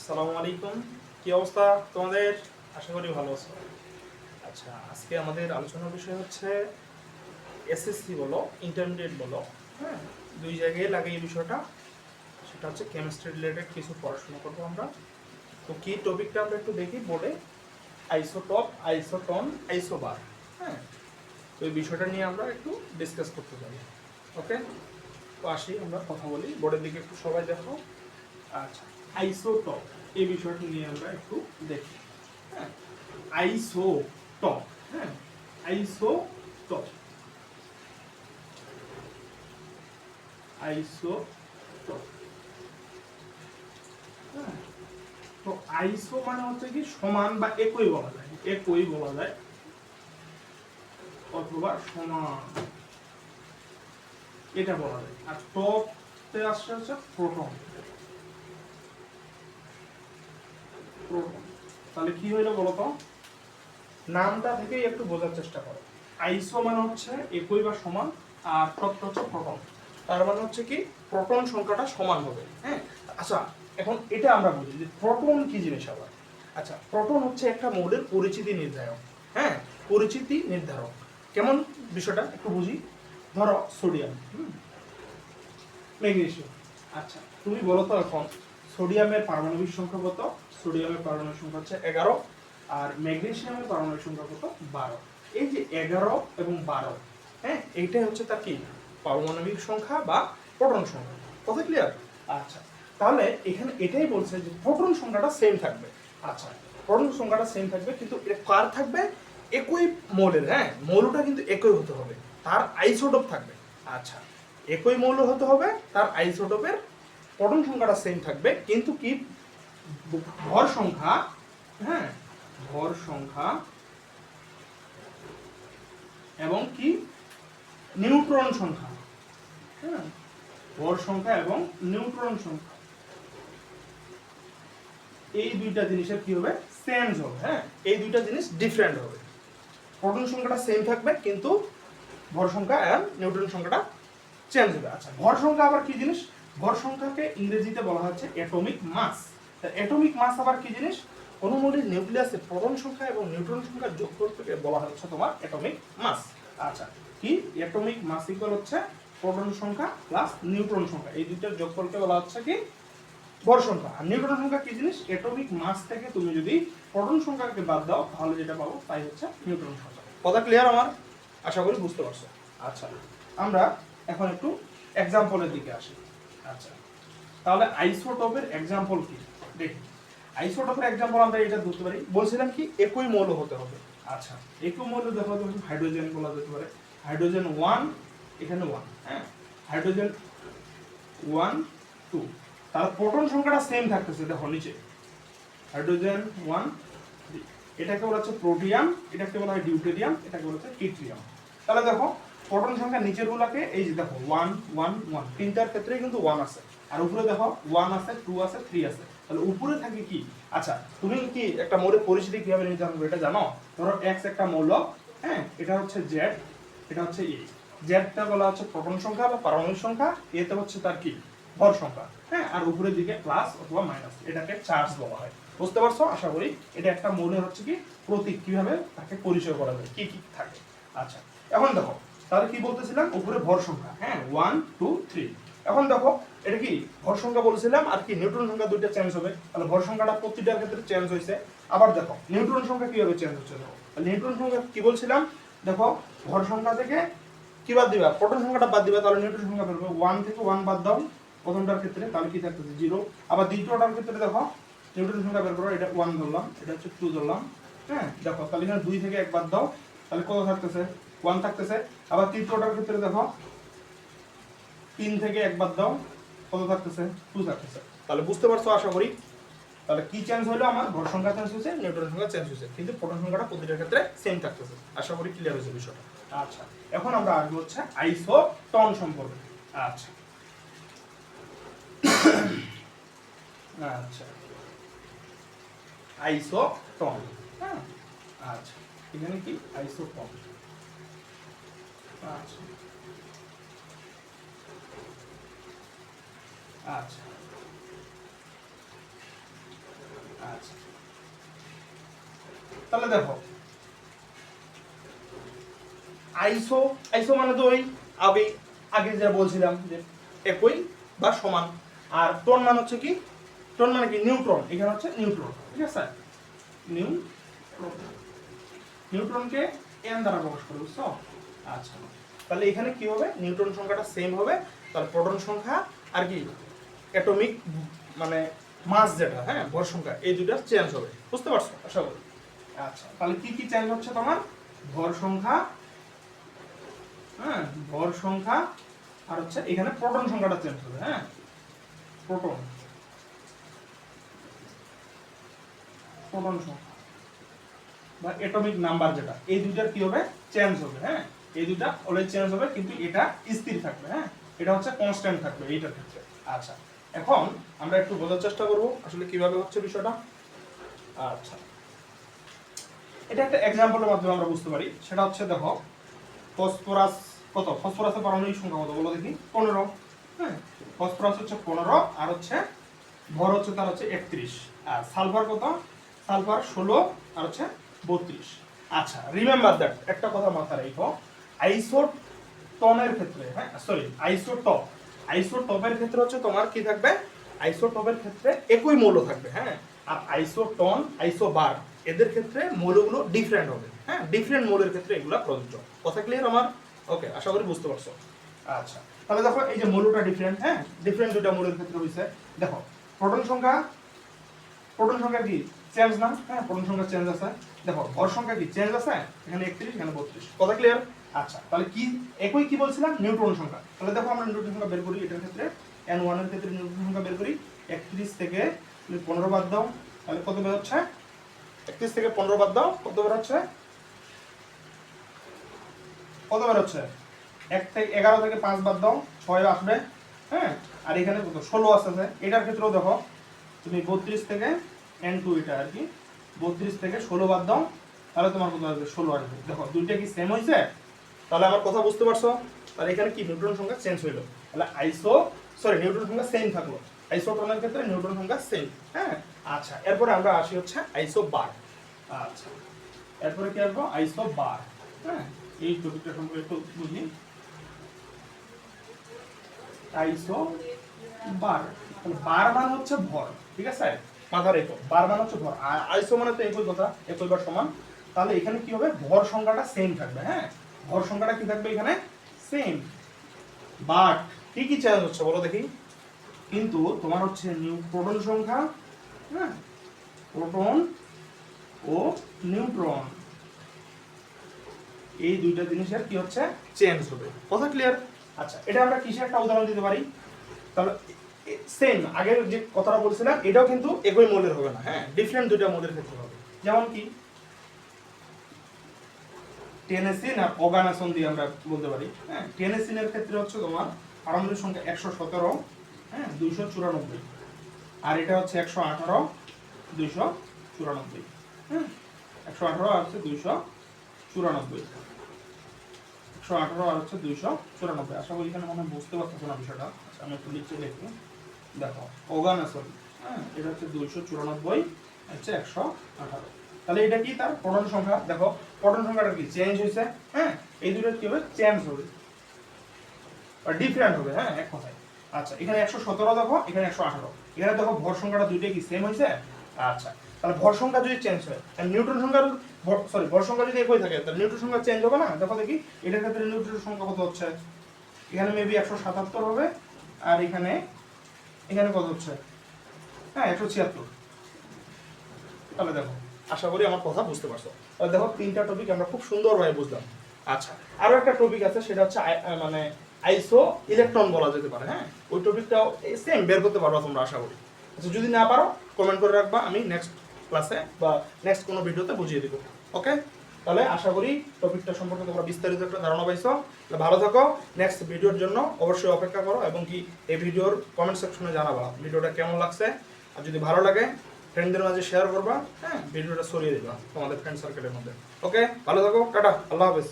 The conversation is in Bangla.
আসসালামু আলাইকুম। কি অবস্থা তোমাদের? আশা করি ভালো আছো। আচ্ছা আজকে আমাদের আলোচনার বিষয় হচ্ছে এসএসসি বলো ইন্টারমিডিয়েট বলো হ্যাঁ? দুই জায়গায় লাগে এই বিষয়টা। সেটা হচ্ছে কেমিস্ট্রি রিলেটেড কিছু পড়াশোনা করব আমরা। তো কী টপিকটা আমরা একটু দেখি বোর্ডে আইসোটপ আইসোটন আইসোবার হ্যাঁ? তো এই বিষয়টা নিয়ে আমরা একটু ডিসকাস করতে পারি। ওকে তো আসি আমরা, কথা বলি। বোর্ডের দিকে একটু সবাই দেখো আচ্ছা। আইসোটপ। এই বিষয়টা নিয়ে আমরা একটু দেখি। হ্যাঁ আইসোটপ। হ্যাঁ আইসোটপ। আইসোটপ। হ্যাঁ তো আইসো মানে হচ্ছে কি সমান বা একই বলা যায়। একই বলা যায়। অথবা সমান। এটা বলা যায়। আর টপতে আসছে হচ্ছে প্রোটন প্রোটন তাহলে কি হইল বলো তো নামটা থেকেই একটু বোঝার চেষ্টা করো। আইসো মানে হচ্ছে একই বা সমান আর টপটা হচ্ছে প্রোটন তার মানে হচ্ছে কি প্রোটন সংখ্যাটা সমান হবে হ্যাঁ? আচ্ছা এখন এটা আমরা বুঝি যে প্রোটন কি জিনিস আবার? আচ্ছা প্রোটন হচ্ছে একটা মৌলের পরিচিতি নির্ধারক হ্যাঁ? পরিচিতি নির্ধারক। কেমন বিষয়টা? একটু বুঝি। ধরো সোডিয়াম ম্যাগনেসিয়াম। আচ্ছা তুমি বলো তো এখন। সোডিয়ামের পারমাণবিক সংখ্যা কত? সোডিয়ামের পারমাণবিক সংখ্যা হচ্ছে এগারো আর ম্যাগনেসিয়ামের পারমাণবিক সংখ্যা কত? বারো। এই যে এগারো এবং বারো হ্যাঁ এইটাই হচ্ছে তার কি? পারমাণবিক সংখ্যা বা প্রোটন সংখ্যা। কথা ক্লিয়ার আচ্ছা তাহলে এখানে এটাই বলছে যে প্রোটন সংখ্যাটা সেম থাকবে। আচ্ছা প্রোটন সংখ্যাটা সেম থাকবে, কিন্তু এটা কার থাকবে? একই মৌলের হ্যাঁ মৌলটা কিন্তু একই হতে হবে। তার আইসোটোপ থাকবে। আচ্ছা একই মৌল হতে হবে, তার আইসোটোপের প্রোটন সংখ্যাটা সেম থাকবে, কিন্তু কি ভর সংখ্যা হ্যাঁ ভর সংখ্যা এবং কি? নিউট্রন সংখ্যা হ্যাঁ ভর সংখ্যা এবং নিউট্রন সংখ্যা। এই দুইটা জিনিসের কি হবে? চেঞ্জ হবে হ্যাঁ এই দুইটা জিনিস ডিফারেন্ট হবে। প্রোটন সংখ্যাটা সেম থাকবে, কিন্তু ভর সংখ্যা আর নিউট্রন সংখ্যাটা চেঞ্জ হবে। আচ্ছা ভর সংখ্যা আবার কি জিনিস? ভর সংখ্যাকে ইংরেজিতে বলা হচ্ছে অ্যাটমিক মাস অ্যাটমিক মাস আবার কি জিনিস? অনুমৌলিক নিউক্লিয়াসে প্রোটন সংখ্যা এবং নিউট্রন সংখ্যা যোগ করতে বলা হচ্ছে তোমার অ্যাটমিক মাস আচ্ছা কি? অ্যাটমিক মাস ইকুয়াল হচ্ছে প্রোটন সংখ্যা প্লাস নিউট্রন সংখ্যা। এই দুইটার যোগফলকে বলা হচ্ছে কি? ভর সংখ্যা। আর নিউট্রন সংখ্যা কি জিনিস? অ্যাটমিক মাস থেকে তুমি যদি প্রোটন সংখ্যাকে বাদ দাও, তাহলে যেটা পাবো, তাই হচ্ছে নিউট্রন সংখ্যা। কথা ক্লিয়ার আমার? আশা করি বুঝতে পারছ। আচ্ছা আমরা এখন একটু এক্সাম্পলের দিকে আসি। আচ্ছা। তাহলে আইসোটোপের এক্সাম্পল কি? দেখি। আইসোটোপের এক্সাম্পল আমরা এটা ধরতে পারি। বলছিলাম কি, একই মৌল হতে হবে। আচ্ছা একই মৌল দেখা যাবে হাইড্রোজেন বলা যেতে পারে। হাইড্রোজেন ওয়ান এখানে ওয়ান হ্যাঁ? হাইড্রোজেন ওয়ান টু তার প্রোটন সংখ্যাটা সেম থাকতেছে, দেখো নিচে। হাইড্রোজেন ওয়ান এটাকে বলা হচ্ছে প্রোটিয়াম এটাকে বলা হয় ডিউটেরিয়াম এটাকে বলা হচ্ছে টিট্রিয়াম তাহলে দেখো প্রোটন সংখ্যা নিচের গুলাকে, এই যে দেখো ওয়ান ওয়ান ওয়ান তিনটার ক্ষেত্রে কিন্তু ওয়ান আছে। আর উপরে দেখো ওয়ান আছে টু আছে থ্রি আছে। তাহলে উপরে থাকে কি? আচ্ছা তুমি কি একটা মৌলের পরিচিতি কীভাবে নির্ধারণ করবে এটা জানো? ধরো এক্স একটা মৌল হ্যাঁ এটা হচ্ছে জেড এটা হচ্ছে এ জেডটা বলা হচ্ছে প্রোটন সংখ্যা বা পারমাণবিক সংখ্যা এতে হচ্ছে তার কি? ভর সংখ্যা হ্যাঁ আর উপরের দিকে প্লাস অথবা মাইনাস এটাকে চার্জ বলা হয়। বুঝতে পারছ? আশা করি এটা একটা মৌলের হচ্ছে কি? প্রতীক, কীভাবে তাকে পরিচয় করা যায় কি কি থাকে। আচ্ছা এখন দেখো তাহলে কি বলতেছিলাম? উপরে ভর সংখ্যা। হ্যাঁ ওয়ান টু থ্রি এখন দেখো, এটা কি? ভর সংখ্যা বলেছিলাম, আর কি নিউট্রন সংখ্যা দুইটা চেঞ্জ হবে। তাহলে ভর সংখ্যাটা প্রতিটার ক্ষেত্রে চেঞ্জ হয়েছে। আবার দেখো নিউট্রন সংখ্যা কীভাবে চেঞ্জ হচ্ছে, দেখো। নিউট্রন সংখ্যা কি বলছিলাম? দেখো, ভর সংখ্যা থেকে কি বাদ দিবা? প্রোটন সংখ্যাটা বাদ দিবা, তাহলে নিউট্রন সংখ্যা বেরোবে ওয়ান থেকে ওয়ান বাদ দাও, প্রথমটার ক্ষেত্রে, তাহলে কি থাকতেছে? জিরো আবার দ্বিতীয়টার ক্ষেত্রে দেখো নিউট্রন সংখ্যা বের করো এটা ওয়ান ধরলাম, এটা হচ্ছে টু ধরলাম। হ্যাঁ দেখো, তাহলে এখানে দুই থেকে এক বাদ দাও। তাহলে কত থাকতেছে? ওয়ান থাকতেছে। আবার তৃতীয়টার ক্ষেত্রে দেখো তিন থেকে এক বাদ দাও কত থাকতেছে? টু থাকতেছে। তাহলে বুঝতে পারছ আশা করি? তাহলে কি চেঞ্জ হলো? আমার ভর সংখ্যা চেঞ্জ হয়েছে নিউট্রন সংখ্যা চেঞ্জ হয়েছে কিন্তু প্রোটন সংখ্যাটা প্রতিটার ক্ষেত্রে সেম থাকতেছে। আশা করি ক্লিয়ার হয়েছে বিষয়টা। আচ্ছা। এখন আমরা আসব হচ্ছে আইসো টন সম্পর্কে। আচ্ছা। আচ্ছা। আইসো টন হ্যাঁ? আচ্ছা। এখানে কি? আইসো টন আচ্ছা। আচ্ছা। তাহলে দেখো। আইসো আইসো মানে তো ওই আগে আগে যা বলছিলাম যে একই বা সমান। আর টোন মানে হচ্ছে কি? টোন মানে কি? নিউট্রন এখানে হচ্ছে নিউট্রন ঠিক আছে? নিউট্রন নিউট্রনকে এন দ্বারা প্রকাশ করে বুঝছ? আচ্ছা তাহলে এখানে কি হবে? নিউট্রন সংখ্যাটা সেম হবে, তাহলে প্রোটন সংখ্যা আর কি? অ্যাটমিক মানে মাস যেটা হ্যাঁ ভর সংখ্যা, এই দুইটা চেঞ্জ হবে, বুঝতে পারছ? আশা করি। আচ্ছা তাহলে কি কি চেঞ্জ হচ্ছে তোমার? ভর সংখ্যা হ্যাঁ ভর সংখ্যা, আর হচ্ছে এখানে প্রোটন সংখ্যাটা চেঞ্জ হবে হ্যাঁ? প্রোটন প্রোটন সংখ্যা। বা এটমিক নাম্বার যেটা, এই দুইটার কি হবে? চেঞ্জ হবে হ্যাঁ? এই দুইটা অলওয়েজ চেঞ্জ হবে, কিন্তু এটা স্থির থাকবে হ্যাঁ? এটা হচ্ছে কনস্ট্যান্ট থাকবে এইটার ক্ষেত্রে। আচ্ছা এখন আমরা একটু বোঝার চেষ্টা করব আসলে কীভাবে হচ্ছে বিষয়টা। আচ্ছা এটা একটা এক্সাম্পলের মাধ্যমে আমরা বুঝতে পারি। সেটা হচ্ছে দেখো, ফসফরাস কত? ফসফরাসের পারমাণবিক সংখ্যা কত? বলো দেখি, পনেরো হ্যাঁ? ফসফরাস হচ্ছে পনেরো, আর হচ্ছে ভর হচ্ছে তার হচ্ছে একত্রিশ। আর সালফার কত? সালফার ষোলো, আর হচ্ছে বত্রিশ। আচ্ছা রিমেম্বার দ্যাট একটা কথা মাথায় রেখো। আইসোটনের ক্ষেত্রে হ্যাঁ সরি আইসোটপ। আইসোটপের ক্ষেত্রে হচ্ছে তোমার কি থাকবে? আইসোটপের ক্ষেত্রে একই মৌল থাকবে হ্যাঁ। আর আইসোটন, আইসোবার, এদের ক্ষেত্রে মৌলগুলো ডিফারেন্ট হবে হ্যাঁ ডিফারেন্ট মৌলের ক্ষেত্রে এগুলো প্রযোজ্য। কথা ক্লিয়ার আমার? ওকে আশা করি বুঝতে পারছ। আচ্ছা তাহলে দেখো এই যে মৌলটা ডিফারেন্ট হ্যাঁ ডিফারেন্ট দুটা মৌলের ক্ষেত্রে হয়েছে দেখো প্রোটন সংখ্যা প্রোটন সংখ্যা কি? চেঞ্জ না? হ্যাঁ প্রোটন সংখ্যা চেঞ্জ আছে। দেখো, ভর সংখ্যা কি? চেঞ্জ আছে? এখানে একত্রিশ, এখানে বত্রিশ। কথা ক্লিয়ার আচ্ছা তাহলে কি, একই কি বলছিলাম? নিউট্রন সংখ্যা। তাহলে দেখো আমরা নিউট্রন সংখ্যা বের করি, এটার ক্ষেত্রে এন ওয়ানের ক্ষেত্রে নিউট্রন সংখ্যা বের করি। একত্রিশ থেকে তুমি পনেরো বাদ দাও। তাহলে কত বের হচ্ছে? একত্রিশ থেকে পনেরো বাদ দাও। কত বের হচ্ছে? কত বের হচ্ছে? এক থেকে এগারো থেকে পাঁচ বাদ দাও। ছয় আসবে। হ্যাঁ আর এখানে কত? ষোলো আসতেছে। এটার ক্ষেত্রেও দেখো, তুমি বত্রিশ থেকে এন টু এটা আর কি। বত্রিশ থেকে ষোলো বাদ দাও, তাহলে তোমার কত আসবে? ষোলো আসবে। দেখো, দুইটা কি সেম হয়েছে তাহলে আমার কথা বুঝতে পারছ? তাহলে এখানে কি নিউট্রন সংখ্যা চেঞ্জ হইল? তাহলে আইসো সরি নিউট্রন সংখ্যা সেম থাকল। আইসোটনের ক্ষেত্রে নিউট্রন সংখ্যা সেম হ্যাঁ? আচ্ছা এরপরে আমরা আসি হচ্ছে আইসো বার আচ্ছা এরপরে কি আসব? আইসো বার হ্যাঁ? এই টপিকটা সম্পর্কে একটু বুঝি। আইসো বার বার মান হচ্ছে ভর, ঠিক আছে? মাথা রেখো বার মান হচ্ছে ভর। আইসো মানে তো একই কথা, একই বার সমান। তাহলে এখানে কি হবে? ভর সংখ্যাটা সেম থাকবে হ্যাঁ? ভর সংখ্যাটা কি থাকবে এখানে? সেম বাট কি কি চেঞ্জ হচ্ছে বলো দেখি? কিন্তু তোমার হচ্ছে নিউ প্রোটন সংখ্যা হ্যাঁ? প্রোটন ও নিউট্রন এই দুইটা জিনিসের কি হচ্ছে? চেঞ্জ হবে। কথা ক্লিয়ার আচ্ছা এটা আমরা কিসের একটা উদাহরণ দিতে পারি? তাহলে সেম আগের যে কথাটা বলছিলাম, এটাও কিন্তু একই মৌলের হবে না। হ্যাঁ ডিফারেন্ট দুইটা মৌলের ক্ষেত্রে হবে। যেমন কি? টেনেসিন আর অগানাসন দিয়ে আমরা বলতে পারি। হ্যাঁ টেনেসিনের ক্ষেত্রে হচ্ছে তোমার পারমাণবিক সংখ্যা একশো সতেরো হ্যাঁ দুইশো চুরানব্বই। আর এটা হচ্ছে একশো আঠারো, দুইশো চুরানব্বই। হ্যাঁ একশো আঠারো আর হচ্ছে দুইশো চুরানব্বই। একশো আঠারো আর হচ্ছে দুইশো চুরানব্বই। আশা করি এখানে মনে বুঝতে পারতেছো না বিষয়টা। আচ্ছা আমি একটু লিখে দেখি। দেখো ওগানাসন হ্যাঁ এটা হচ্ছে দুইশো চুরানব্বই, হচ্ছে একশো আঠারো। তাহলে এটা কি তার? পটন সংখ্যা। দেখো পটন সংখ্যাটা কি? চেঞ্জ হয়েছে হ্যাঁ? এই দুটো কি হবে? চেঞ্জ হবে। আর ডিফারেন্ট হবে হ্যাঁ এক কথায়। আচ্ছা এখানে একশো সতেরো দেখো, এখানে একশো আঠারো। এখানে দেখো, ভর সংখ্যাটা দুইটাই কি? সেম হয়েছে? আচ্ছা তাহলে ভর সংখ্যা যদি চেঞ্জ হয়, তাহলে নিউট্রন সংখ্যার সরি ভর সংখ্যা যদি একই থাকে, তাহলে নিউট্রন সংখ্যা চেঞ্জ হবে না? দেখো দেখি, এটার ক্ষেত্রে নিউট্রন সংখ্যা কত হচ্ছে? এখানে মেবি একশো সাতাত্তর হবে, আর এখানে এখানে কত হচ্ছে? হ্যাঁ একশো ছিয়াত্তর। তাহলে দেখো, আশা করি আমার কথা বুঝতে পারছ। তাহলে দেখো, তিনটা টপিক আমরা খুব সুন্দরভাবে বুঝলাম। আচ্ছা আরও একটা টপিক আছে, সেটা হচ্ছে মানে আইসো ইলেকট্রন বলা যেতে পারে হ্যাঁ? ওই টপিকটাও সেম বের করতে পারবা তোমরা, আশা করি। আচ্ছা যদি না পারো কমেন্ট করে রাখবা, আমি নেক্সট ক্লাসে বা নেক্সট কোনো ভিডিওতে বুঝিয়ে দেবো ওকে তাহলে আশা করি টপিকটা সম্পর্কে তোমরা বিস্তারিত একটা ধারণা পাইছো। তাহলে ভালো থাকো। নেক্সট ভিডিওর জন্য অবশ্যই অপেক্ষা করো এবং কি এই ভিডিওর কমেন্ট সেকশনে জানাবা। ভিডিওটা কেমন লাগছে? আর যদি ভালো লাগে ফ্রেন্ডদের মাঝে শেয়ার করবা। হ্যাঁ ভিডিওটা সরিয়ে দিবা তোমাদের ফ্রেন্ড সার্কেলের মধ্যে। ওকে ভালো থাকো। টাটা। আল্লাহ হাফেজ।